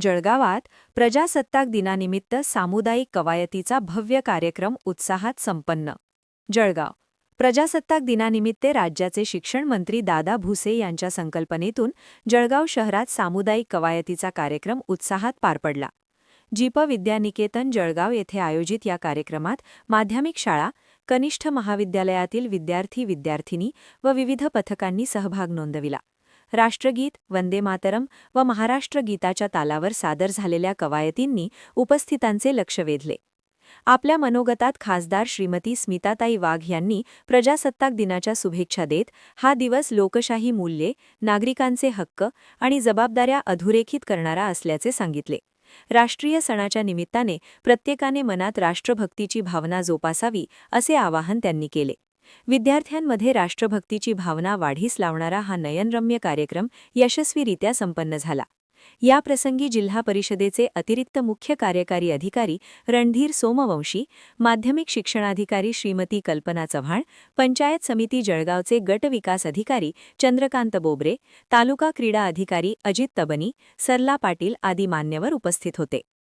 जळगावात प्रजासत्ताक दिनानिमित्त सामुदायिक कवायतीचा भव्य कार्यक्रम उत्साहात संपन्न. जळगाव. प्रजासत्ताक दिनानिमित्त राज्याचे शिक्षण मंत्री दादा भुसे यांच्या संकल्पनेतून जळगाव शहरात सामुदायिक कवायतीचा कार्यक्रम उत्साहात पार पडला. जीप विद्यानिकेतन जळगाव येथे आयोजित या कार्यक्रमात माध्यमिक शाळा कनिष्ठ महाविद्यालयातील विद्यार्थी विद्यार्थिनी व विविध पथकांनी सहभाग नोंदविला. राष्ट्रगीत वंदे मातरम व महाराष्ट्र गीताच्या तालावर सादर झालेल्या कवायतींनी उपस्थितांचे लक्ष वेधले. आपल्या मनोगतात खासदार श्रीमती स्मिताताई वाघ यांनी प्रजासत्ताक दिनाच्या शुभेच्छा देत हा दिवस लोकशाही मूल्ये नागरिकांचे हक्क आणि जबाबदाऱ्या अधोरेखित करणारा असल्याचे सांगितले. राष्ट्रीय सणाच्या निमित्ताने प्रत्येकाने मनात राष्ट्रभक्तीची भावना जोपासावी असे आवाहन त्यांनी केले. विद्यार्थ्यांमध्ये राष्ट्रभक्तीची भावना वाढीस लावणारा हा नयनरम्य कार्यक्रम यशस्वीरित्या संपन्न झाला. या प्रसंगी जिल्हा परिषदेचे अतिरिक्त मुख्य कार्यकारी अधिकारी रणधीर सोमवंशी माध्यमिक शिक्षणाधिकारी श्रीमती कल्पना चव्हाण पंचायत समिती जळगावचे गट विकास अधिकारी चंद्रकांत बोबरे तालुका क्रीडा अधिकारी अजित तबनी सरला पाटील आदी मान्यवर उपस्थित होते.